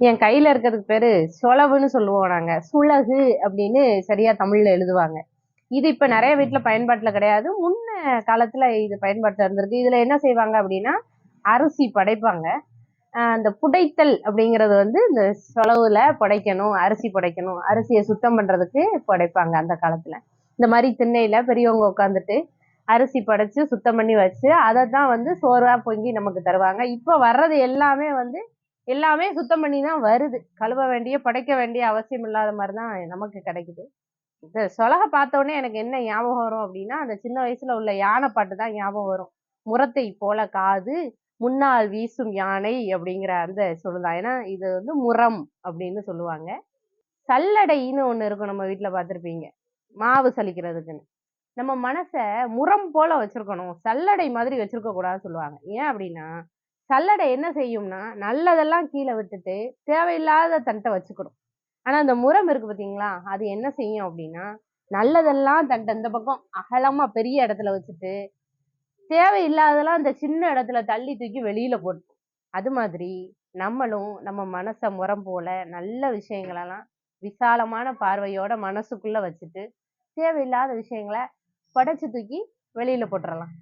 என் கையில இருக்கிறதுக்கு பேரு சொலவுன்னு சொல்லுவோம் நாங்க. சுலகு அப்படின்னு சரியா தமிழ்ல எழுதுவாங்க. இது இப்ப நிறைய வீட்டுல பயன்பாட்டுல கிடையாது. முன்ன காலத்துல இது பயன்பாட்டுல இருந்திருக்கு. இதுல என்ன செய்வாங்க அப்படின்னா அரிசி படைப்பாங்க. அந்த புடைத்தல் அப்படிங்கிறது வந்து இந்த சொலவுல புடைக்கணும் அரிசி புடைக்கணும். அரிசியை சுத்தம் பண்றதுக்கு புடைப்பாங்க அந்த காலத்துல. இந்த மாதிரி திண்ணையில பெரியவங்க உட்காந்துட்டு அரிசி படைச்சு சுத்தம் பண்ணி வச்சு அதை தான் வந்து சோறா பொங்கி நமக்கு தருவாங்க. இப்போ வர்றது எல்லாமே வந்து எல்லாமே சுத்தம் பண்ணி தான் வருது. கழுவ வேண்டிய படைக்க வேண்டிய அவசியம் இல்லாத மாதிரி தான் நமக்கு கிடைக்குது. இந்த சொலகை பார்த்த எனக்கு என்ன ஞாபகம் வரும் அப்படின்னா அந்த சின்ன வயசுல உள்ள யானை பாட்டு தான் ஞாபகம் வரும். முரத்தை போல காது முன்னால் வீசும் யானை அப்படிங்கிற அந்த சொல்லுதான் ஏன்னா இது வந்து முரம் அப்படின்னு சொல்லுவாங்க. சல்லடைன்னு ஒன்று இருக்கும் நம்ம வீட்டில் பார்த்துருப்பீங்க. மாவு சலிக்கிறதுக்குன்னு. நம்ம மனசை முரம் போல வச்சிருக்கணும். சல்லடை மாதிரி வச்சிருக்க கூடாதுன்னு சொல்லுவாங்க. ஏன் அப்படின்னா சல்லடை என்ன செய்யும்னா நல்லதெல்லாம் கீழே விட்டுட்டு தேவையில்லாத தண்டை வச்சுக்கிடும் ஆனா அந்த முரம் இருக்கு பாத்தீங்களா? அது என்ன செய்யும் அப்படின்னா நல்லதெல்லாம் தண்டை இந்த பக்கம் அகலமா பெரிய இடத்துல வச்சுட்டு தேவையில்லாததெல்லாம் அந்த சின்ன இடத்துல தள்ளி தூக்கி வெளியில போட்டு அது மாதிரி நம்மளும் நம்ம மனசை முறம் போல நல்ல விஷயங்களெல்லாம் விசாலமான பார்வையோட மனசுக்குள்ள வச்சுட்டு தேவையில்லாத விஷயங்களை படைச்சு தூக்கி வெளியில போட்டுறலாம்.